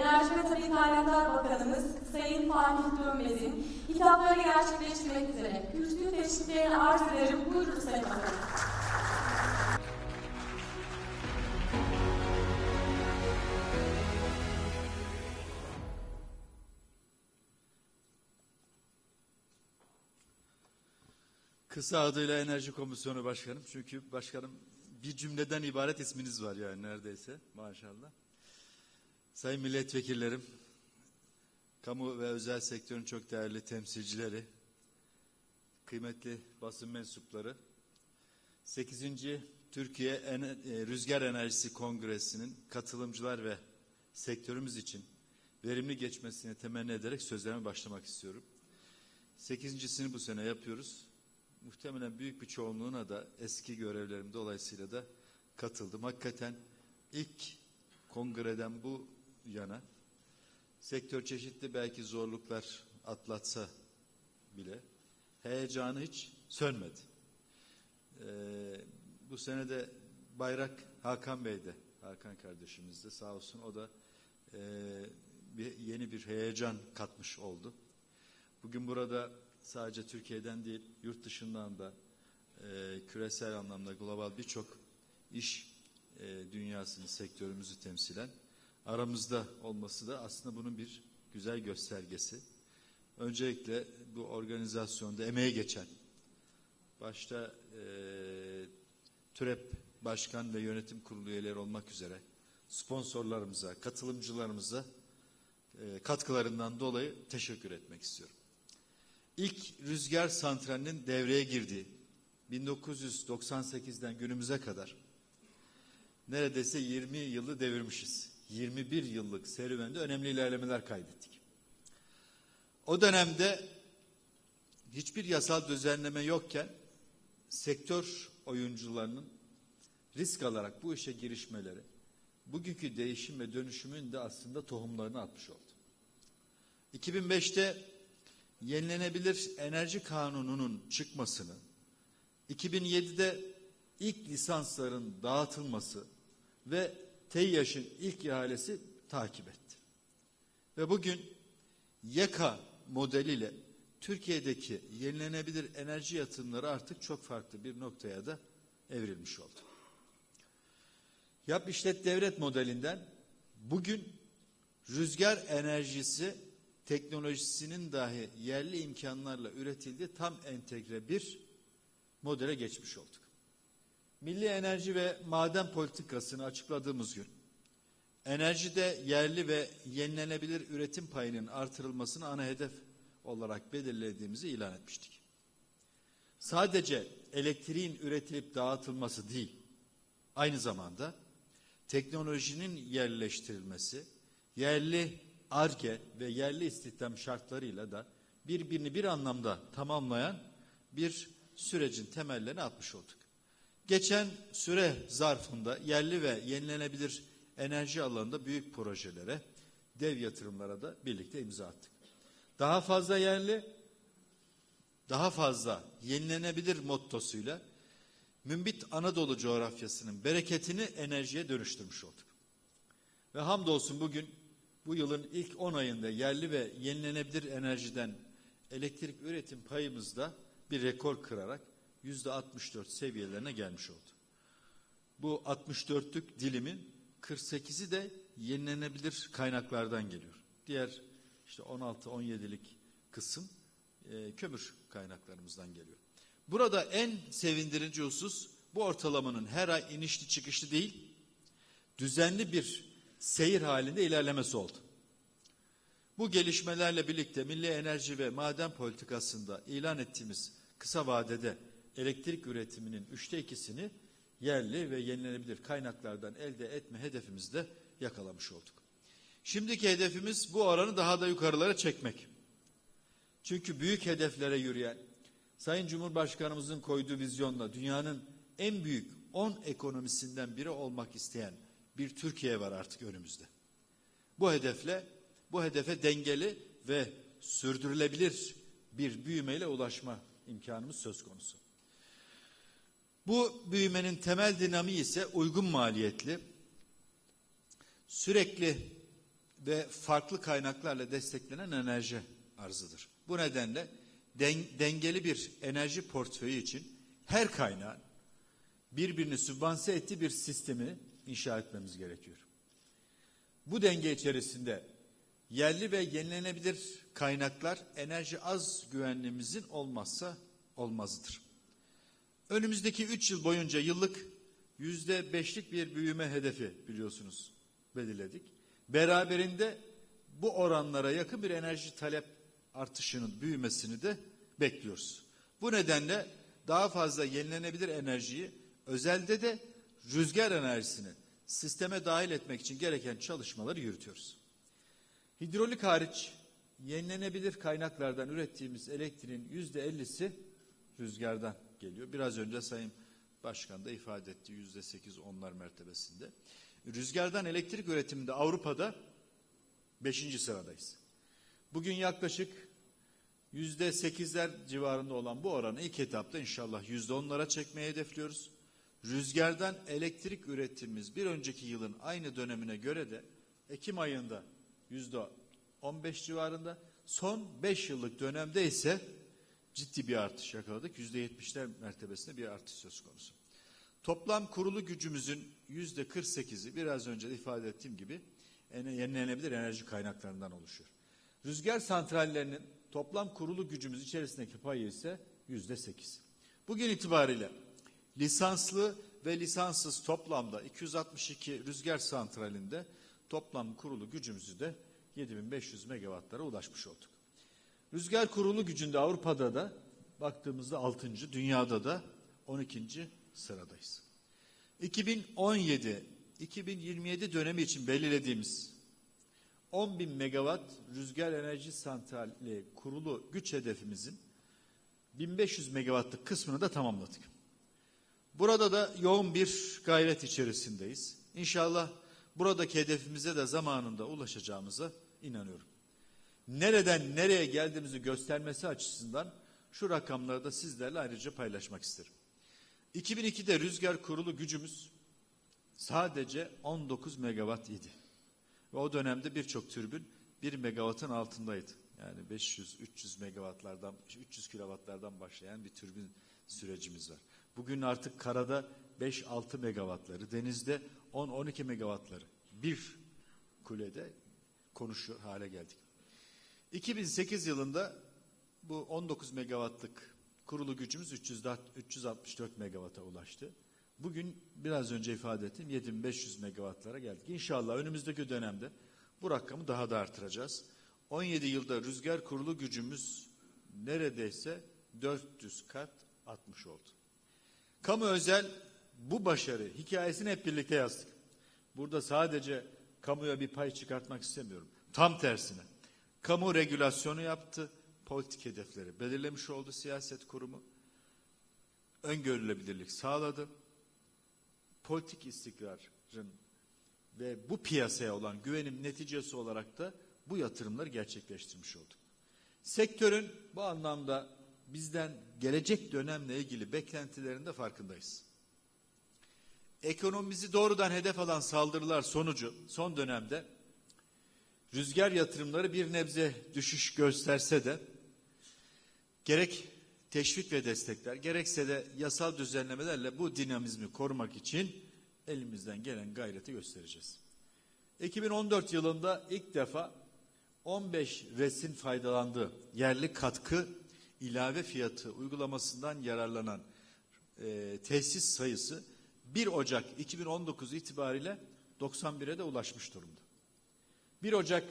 Enerji ve Tabii Kaynaklar Bakanımız Sayın Fatih Dönmez'in hitapları gerçekleştirmek üzere kürsü teşriflerini arz ederim. Buyurun Sayın Bakanım. Kısa adıyla Enerji Komisyonu Başkanım. Çünkü başkanım bir cümleden ibaret isminiz var yani neredeyse maşallah. Sayın milletvekillerim, kamu ve özel sektörün çok değerli temsilcileri, kıymetli basın mensupları, 8. Türkiye e, Rüzgar Enerjisi Kongresi'nin katılımcılar ve sektörümüz için verimli geçmesini temenni ederek sözlerime başlamak istiyorum. Sekizincisini bu sene yapıyoruz. Muhtemelen büyük bir çoğunluğuna da eski görevlerim dolayısıyla da katıldım. Hakikaten ilk kongreden bu yana sektör çeşitli belki zorluklar atlatsa bile heyecanı hiç sönmedi. Ee, bu sene de bayrak Hakan Bey'de, Hakan kardeşimiz de sağ olsun o da e, bir, yeni bir heyecan katmış oldu. Bugün burada sadece Türkiye'den değil, yurt dışından da e, küresel anlamda global birçok iş e, dünyasını, sektörümüzü temsilen aramızda olması da aslında bunun bir güzel göstergesi. Öncelikle bu organizasyonda emeğe geçen, başta e, TÜREP Başkan ve Yönetim Kurulu üyeleri olmak üzere sponsorlarımıza, katılımcılarımıza e, katkılarından dolayı teşekkür etmek istiyorum. İlk rüzgar santralinin devreye girdiği 1998'den günümüze kadar neredeyse 20 yılı devirmişiz. 21 yıllık serüvende önemli ilerlemeler kaydettik. O dönemde hiçbir yasal düzenleme yokken sektör oyuncularının risk alarak bu işe girişmeleri bugünkü değişim ve dönüşümün de aslında tohumlarını atmış oldu. 2005'te yenilenebilir enerji kanununun çıkmasını, 2007'de ilk lisansların dağıtılması ve TEİAŞ'ın ilk ihalesi takip etti. Ve bugün YEKA modeliyle Türkiye'deki yenilenebilir enerji yatırımları artık çok farklı bir noktaya da evrilmiş oldu. Yap işlet devlet modelinden bugün rüzgar enerjisi teknolojisinin dahi yerli imkanlarla üretildiği tam entegre bir modele geçmiş olduk. Milli enerji ve maden politikasını açıkladığımız gün enerjide yerli ve yenilenebilir üretim payının artırılmasını ana hedef olarak belirlediğimizi ilan etmiştik. Sadece elektriğin üretilip dağıtılması değil, aynı zamanda teknolojinin yerleştirilmesi, yerli ARGE ve yerli istihdam şartlarıyla da birbirini bir anlamda tamamlayan bir sürecin temellerini atmış olduk. Geçen süre zarfında yerli ve yenilenebilir enerji alanında büyük projelere, dev yatırımlara da birlikte imza attık. Daha fazla yerli, daha fazla yenilenebilir mottosuyla Mümbit Anadolu coğrafyasının bereketini enerjiye dönüştürmüş olduk. Ve hamdolsun bugün bu yılın ilk 10 ayında yerli ve yenilenebilir enerjiden elektrik üretim payımızda bir rekor kırarak yüzde 64 seviyelerine gelmiş oldu. Bu 64'lük dilimin 48'i de yenilenebilir kaynaklardan geliyor. Diğer işte 16-17'lik kısım e, kömür kaynaklarımızdan geliyor. Burada en sevindirici husus bu ortalamanın her ay inişli çıkışlı değil, düzenli bir seyir halinde ilerlemesi oldu. Bu gelişmelerle birlikte milli enerji ve maden politikasında ilan ettiğimiz kısa vadede elektrik üretiminin üçte ikisini yerli ve yenilenebilir kaynaklardan elde etme hedefimizi de yakalamış olduk. Şimdiki hedefimiz bu oranı daha da yukarılara çekmek. Çünkü büyük hedeflere yürüyen, Sayın Cumhurbaşkanımızın koyduğu vizyonla dünyanın en büyük 10 ekonomisinden biri olmak isteyen bir Türkiye var artık önümüzde. Bu hedefle, bu hedefe dengeli ve sürdürülebilir bir büyümeyle ulaşma imkanımız söz konusu. Bu büyümenin temel dinamiği ise uygun maliyetli, sürekli ve farklı kaynaklarla desteklenen enerji arzıdır. Bu nedenle den- dengeli bir enerji portföyü için her kaynağın birbirini sübvanse ettiği bir sistemi inşa etmemiz gerekiyor. Bu denge içerisinde yerli ve yenilenebilir kaynaklar enerji az güvenliğimizin olmazsa olmazıdır. Önümüzdeki 3 yıl boyunca yıllık yüzde beşlik bir büyüme hedefi biliyorsunuz belirledik. Beraberinde bu oranlara yakın bir enerji talep artışının büyümesini de bekliyoruz. Bu nedenle daha fazla yenilenebilir enerjiyi özelde de rüzgar enerjisini sisteme dahil etmek için gereken çalışmaları yürütüyoruz. Hidrolik hariç yenilenebilir kaynaklardan ürettiğimiz elektriğin yüzde ellisi rüzgardan geliyor. Biraz önce Sayın Başkan da ifade etti yüzde sekiz onlar mertebesinde. Rüzgardan elektrik üretiminde Avrupa'da beşinci sıradayız. Bugün yaklaşık yüzde sekizler civarında olan bu oranı ilk etapta inşallah yüzde onlara çekmeyi hedefliyoruz. Rüzgardan elektrik üretimimiz bir önceki yılın aynı dönemine göre de Ekim ayında yüzde 15 civarında. Son 5 yıllık dönemde ise ciddi bir artış yakaladık. Yüzde 70'ler mertebesinde bir artış söz konusu. Toplam kurulu gücümüzün yüzde 48'i biraz önce de ifade ettiğim gibi ene- yenilenebilir enerji kaynaklarından oluşuyor. Rüzgar santrallerinin toplam kurulu gücümüz içerisindeki payı ise yüzde 8. Bugün itibariyle lisanslı ve lisanssız toplamda 262 rüzgar santralinde toplam kurulu gücümüzü de 7500 megawattlara ulaşmış olduk. Rüzgar kurulu gücünde Avrupa'da da baktığımızda 6. dünyada da 12. sıradayız. 2017-2027 dönemi için belirlediğimiz 10 bin megawatt rüzgar enerji santrali kurulu güç hedefimizin 1500 megawattlık kısmını da tamamladık. Burada da yoğun bir gayret içerisindeyiz. İnşallah buradaki hedefimize de zamanında ulaşacağımıza inanıyorum. Nereden nereye geldiğimizi göstermesi açısından şu rakamları da sizlerle ayrıca paylaşmak isterim. 2002'de rüzgar kurulu gücümüz sadece 19 megawatt idi. Ve o dönemde birçok türbün 1 megawattın altındaydı. Yani 500-300 megawattlardan, 300 kilowattlardan başlayan bir türbün sürecimiz var. Bugün artık karada 5-6 megawattları, denizde 10-12 megawattları bir kulede konuşuyor hale geldik. 2008 yılında bu 19 megawattlık kurulu gücümüz 304, 364 megawata ulaştı. Bugün biraz önce ifade ettim 7500 megawattlara geldik. İnşallah önümüzdeki dönemde bu rakamı daha da artıracağız. 17 yılda rüzgar kurulu gücümüz neredeyse 400 kat artmış oldu. Kamu özel bu başarı hikayesini hep birlikte yazdık. Burada sadece kamuya bir pay çıkartmak istemiyorum. Tam tersine. Kamu regülasyonu yaptı, politik hedefleri belirlemiş oldu siyaset kurumu. Öngörülebilirlik sağladı. Politik istikrarın ve bu piyasaya olan güvenim neticesi olarak da bu yatırımları gerçekleştirmiş olduk. Sektörün bu anlamda bizden gelecek dönemle ilgili beklentilerinde farkındayız. Ekonomimizi doğrudan hedef alan saldırılar sonucu son dönemde rüzgar yatırımları bir nebze düşüş gösterse de gerek teşvik ve destekler gerekse de yasal düzenlemelerle bu dinamizmi korumak için elimizden gelen gayreti göstereceğiz. 2014 yılında ilk defa 15 resin faydalandığı yerli katkı ilave fiyatı uygulamasından yararlanan e, tesis sayısı 1 Ocak 2019 itibariyle 91'e de ulaşmış durumda. 1 Ocak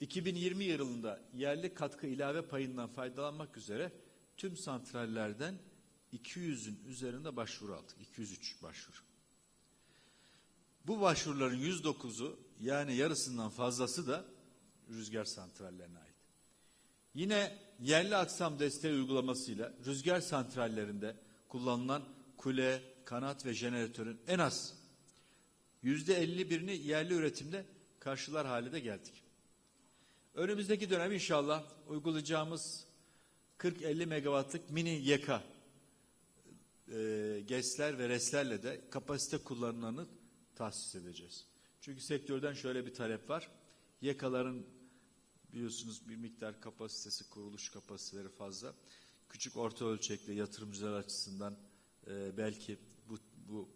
2020 yılında yerli katkı ilave payından faydalanmak üzere tüm santrallerden 200'ün üzerinde başvuru aldık. 203 başvuru. Bu başvuruların 109'u yani yarısından fazlası da rüzgar santrallerine ait. Yine yerli aksam desteği uygulamasıyla rüzgar santrallerinde kullanılan kule, kanat ve jeneratörün en az yüzde 51'ini yerli üretimde karşılar hale de geldik. Önümüzdeki dönem inşallah uygulayacağımız 40-50 megawattlık mini YK e, GES'ler ve RES'lerle de kapasite kullanılanı tahsis edeceğiz. Çünkü sektörden şöyle bir talep var. Yakaların biliyorsunuz bir miktar kapasitesi, kuruluş kapasiteleri fazla. Küçük orta ölçekli yatırımcılar açısından e, belki bu, bu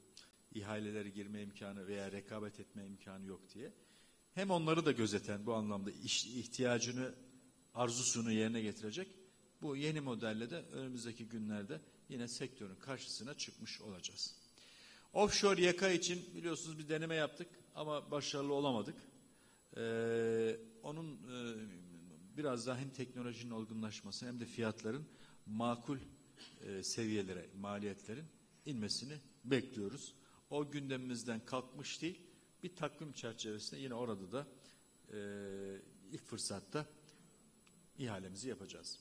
ihalelere girme imkanı veya rekabet etme imkanı yok diye. Hem onları da gözeten bu anlamda ihtiyacını, arzusunu yerine getirecek. Bu yeni modelle de önümüzdeki günlerde yine sektörün karşısına çıkmış olacağız. Offshore yaka için biliyorsunuz bir deneme yaptık ama başarılı olamadık. Ee, onun e, biraz daha hem teknolojinin olgunlaşması hem de fiyatların makul e, seviyelere, maliyetlerin inmesini bekliyoruz. O gündemimizden kalkmış değil, bir takvim çerçevesinde yine orada da e, ilk fırsatta ihalemizi yapacağız.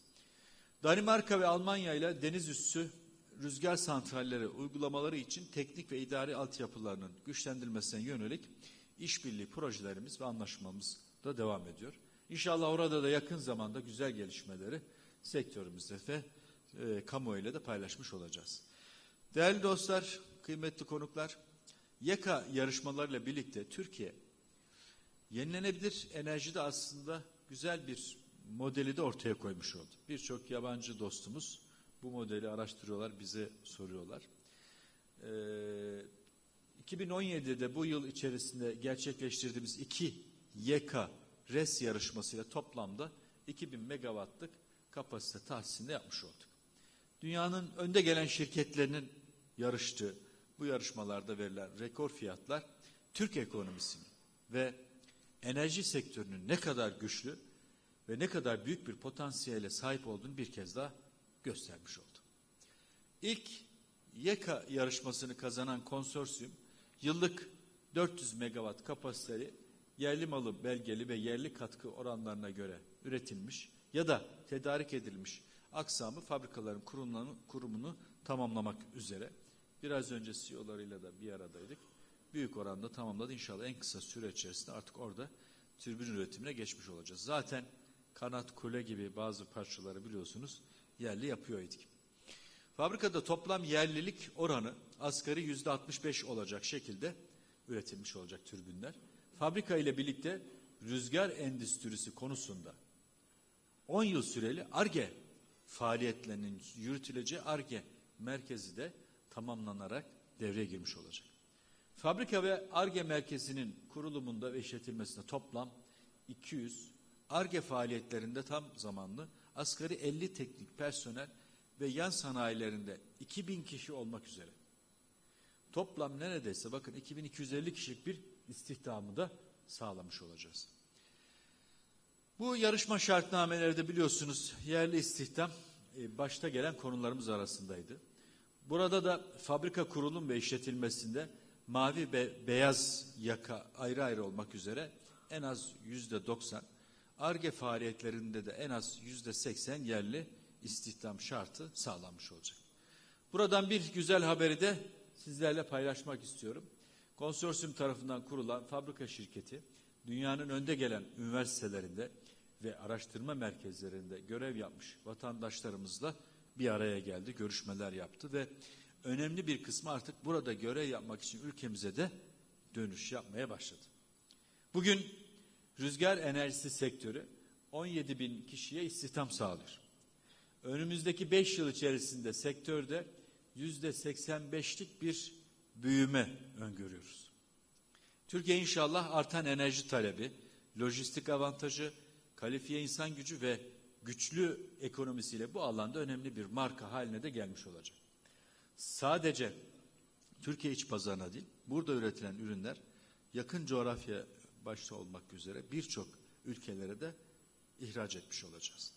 Danimarka ve Almanya ile deniz üssü rüzgar santralleri uygulamaları için teknik ve idari altyapılarının güçlendirilmesine yönelik işbirliği projelerimiz ve anlaşmamız da devam ediyor. İnşallah orada da yakın zamanda güzel gelişmeleri sektörümüzde ve e, kamuoyuyla da paylaşmış olacağız. Değerli dostlar, kıymetli konuklar, YAKA yarışmalarıyla birlikte Türkiye yenilenebilir enerjide aslında güzel bir modeli de ortaya koymuş oldu. Birçok yabancı dostumuz bu modeli araştırıyorlar, bize soruyorlar. Ee, 2017'de bu yıl içerisinde gerçekleştirdiğimiz iki YK RES yarışmasıyla toplamda 2000 megawattlık kapasite tahsisinde yapmış olduk. Dünyanın önde gelen şirketlerinin yarıştığı bu yarışmalarda verilen rekor fiyatlar Türk ekonomisini ve enerji sektörünün ne kadar güçlü ve ne kadar büyük bir potansiyele sahip olduğunu bir kez daha göstermiş oldu. İlk YEKA yarışmasını kazanan konsorsiyum yıllık 400 megawatt kapasiteli yerli malı belgeli ve yerli katkı oranlarına göre üretilmiş ya da tedarik edilmiş aksamı fabrikaların kurumunu tamamlamak üzere. Biraz önce CEO'larıyla da bir aradaydık. Büyük oranda tamamladı. İnşallah en kısa süre içerisinde artık orada türbin üretimine geçmiş olacağız. Zaten kanat kule gibi bazı parçaları biliyorsunuz yerli yapıyor idik. Fabrikada toplam yerlilik oranı asgari yüzde 65 olacak şekilde üretilmiş olacak türbinler. Fabrika ile birlikte rüzgar endüstrisi konusunda 10 yıl süreli ARGE faaliyetlerinin yürütüleceği ARGE merkezi de tamamlanarak devreye girmiş olacak. Fabrika ve ARGE merkezinin kurulumunda ve işletilmesinde toplam 200 ARGE faaliyetlerinde tam zamanlı asgari 50 teknik personel ve yan sanayilerinde 2000 kişi olmak üzere. Toplam neredeyse bakın 2250 kişilik bir istihdamı da sağlamış olacağız. Bu yarışma şartnameleri de biliyorsunuz yerli istihdam e, başta gelen konularımız arasındaydı. Burada da fabrika kurulum ve işletilmesinde mavi ve beyaz yaka ayrı ayrı olmak üzere en az yüzde 90, ARGE faaliyetlerinde de en az yüzde 80 yerli istihdam şartı sağlanmış olacak. Buradan bir güzel haberi de sizlerle paylaşmak istiyorum. Konsorsiyum tarafından kurulan fabrika şirketi dünyanın önde gelen üniversitelerinde ve araştırma merkezlerinde görev yapmış vatandaşlarımızla bir araya geldi, görüşmeler yaptı ve önemli bir kısmı artık burada görev yapmak için ülkemize de dönüş yapmaya başladı. Bugün rüzgar enerjisi sektörü 17 bin kişiye istihdam sağlıyor. Önümüzdeki 5 yıl içerisinde sektörde yüzde 85'lik bir büyüme öngörüyoruz. Türkiye inşallah artan enerji talebi, lojistik avantajı, kalifiye insan gücü ve güçlü ekonomisiyle bu alanda önemli bir marka haline de gelmiş olacak. Sadece Türkiye iç pazarına değil, burada üretilen ürünler yakın coğrafya başta olmak üzere birçok ülkelere de ihraç etmiş olacağız.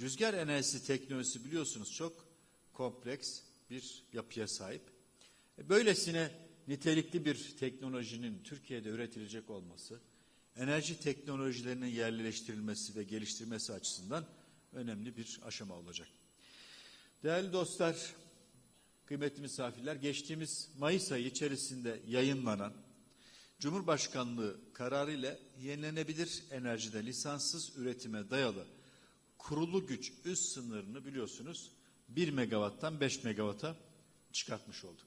Rüzgar enerjisi teknolojisi biliyorsunuz çok kompleks bir yapıya sahip. E, Böylesine nitelikli bir teknolojinin Türkiye'de üretilecek olması, enerji teknolojilerinin yerleştirilmesi ve geliştirilmesi açısından önemli bir aşama olacak. Değerli dostlar, kıymetli misafirler, geçtiğimiz Mayıs ayı içerisinde yayınlanan Cumhurbaşkanlığı kararı ile yenilenebilir enerjide lisanssız üretime dayalı kurulu güç üst sınırını biliyorsunuz 1 megawatttan 5 megawata çıkartmış olduk.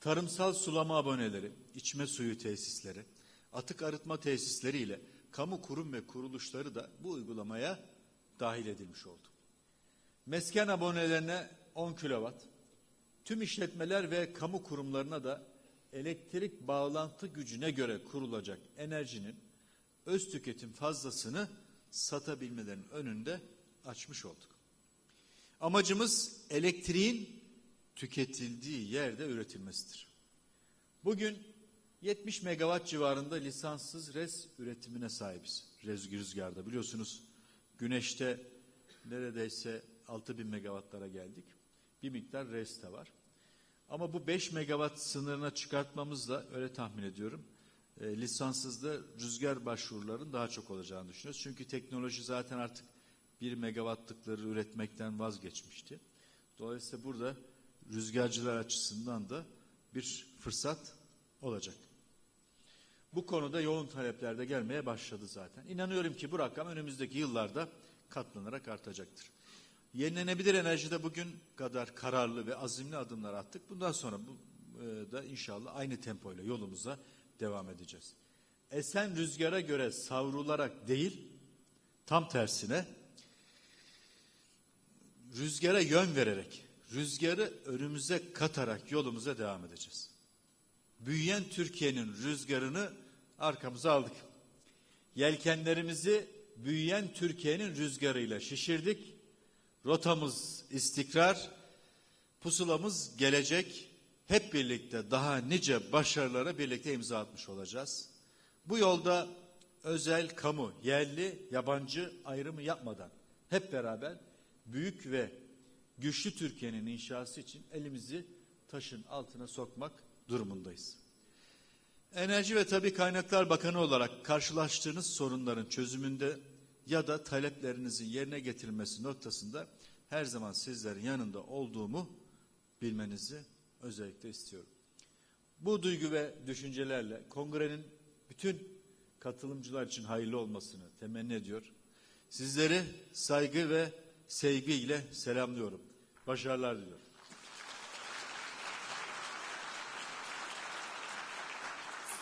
Tarımsal sulama aboneleri, içme suyu tesisleri, atık arıtma tesisleri ile kamu kurum ve kuruluşları da bu uygulamaya dahil edilmiş oldu. Mesken abonelerine 10 kilowatt, tüm işletmeler ve kamu kurumlarına da elektrik bağlantı gücüne göre kurulacak enerjinin öz tüketim fazlasını satabilmelerinin önünde açmış olduk. Amacımız elektriğin tüketildiği yerde üretilmesidir. Bugün 70 megawatt civarında lisanssız res üretimine sahibiz. Rez rüzgarda biliyorsunuz güneşte neredeyse 6000 megawattlara geldik. Bir miktar res de var. Ama bu 5 megawatt sınırına çıkartmamızla öyle tahmin ediyorum. E, lisanssızda rüzgar başvuruların daha çok olacağını düşünüyoruz. Çünkü teknoloji zaten artık 1 megawattlıkları üretmekten vazgeçmişti. Dolayısıyla burada rüzgarcılar açısından da bir fırsat olacak. Bu konuda yoğun talepler de gelmeye başladı zaten. İnanıyorum ki bu rakam önümüzdeki yıllarda katlanarak artacaktır. Yenilenebilir enerjide bugün kadar kararlı ve azimli adımlar attık. Bundan sonra bu e, da inşallah aynı tempoyla yolumuza devam edeceğiz. Esen rüzgara göre savrularak değil, tam tersine rüzgara yön vererek, rüzgarı önümüze katarak yolumuza devam edeceğiz. Büyüyen Türkiye'nin rüzgarını arkamıza aldık. Yelkenlerimizi büyüyen Türkiye'nin rüzgarıyla şişirdik. Rotamız istikrar, pusulamız gelecek. Hep birlikte daha nice başarılara birlikte imza atmış olacağız. Bu yolda özel, kamu, yerli, yabancı ayrımı yapmadan hep beraber büyük ve güçlü Türkiye'nin inşası için elimizi taşın altına sokmak durumundayız. Enerji ve Tabi Kaynaklar Bakanı olarak karşılaştığınız sorunların çözümünde ya da taleplerinizin yerine getirilmesi noktasında her zaman sizlerin yanında olduğumu bilmenizi özellikle istiyorum. Bu duygu ve düşüncelerle kongrenin bütün katılımcılar için hayırlı olmasını temenni ediyor. Sizleri saygı ve sevgiyle selamlıyorum. Başarılar diliyorum.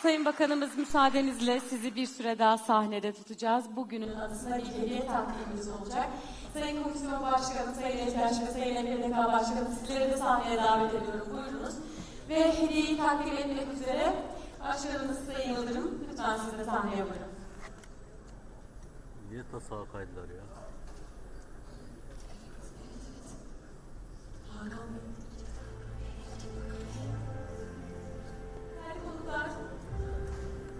Sayın Bakanımız müsaadenizle sizi bir süre daha sahnede tutacağız. Bugünün anısına bir hediye takdimimiz olacak. Sayın Komisyon Başkanı, Sayın Ecel ve Sayın MPDK Başkanı sizleri de sahneye davet ediyorum. Buyurunuz. Ve hediyeyi takdim etmek üzere Başkanımız Sayın Yıldırım, lütfen siz de sahneye buyurun. Niye tasağa kaydılar ya? Değerli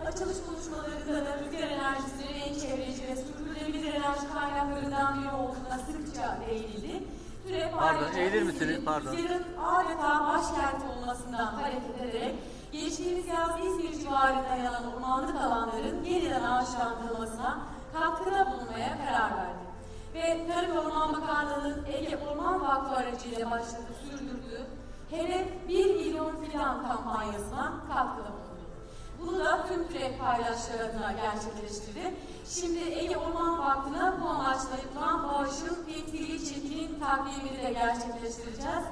açılış konuşmalarında da rüzgar enerjisinin en çevreci ve sürdürülebilir enerji kaynaklarından biri olduğuna sıkça değinildi. Türev Pardon, eğilir misiniz? Pardon. Rüzgarın adeta başkenti olmasından hareket ederek geçtiğimiz yaz İzmir civarında yanan ormanlık alanların yeniden ağaçlandırılmasına katkıda bulunmaya karar verdi. Ve Tarım Orman Bakanlığı'nın Ege Orman Vakfı aracıyla başlatıp sürdürdüğü Hedef 1 milyon fidan kampanyasına katkıda bulundu. Bunu da tüm türev paydaşları adına gerçekleştirdi. Şimdi Ege Orman Vakfı'na bu amaçla yapılan bağışın temsili çekinin takdimini de gerçekleştireceğiz.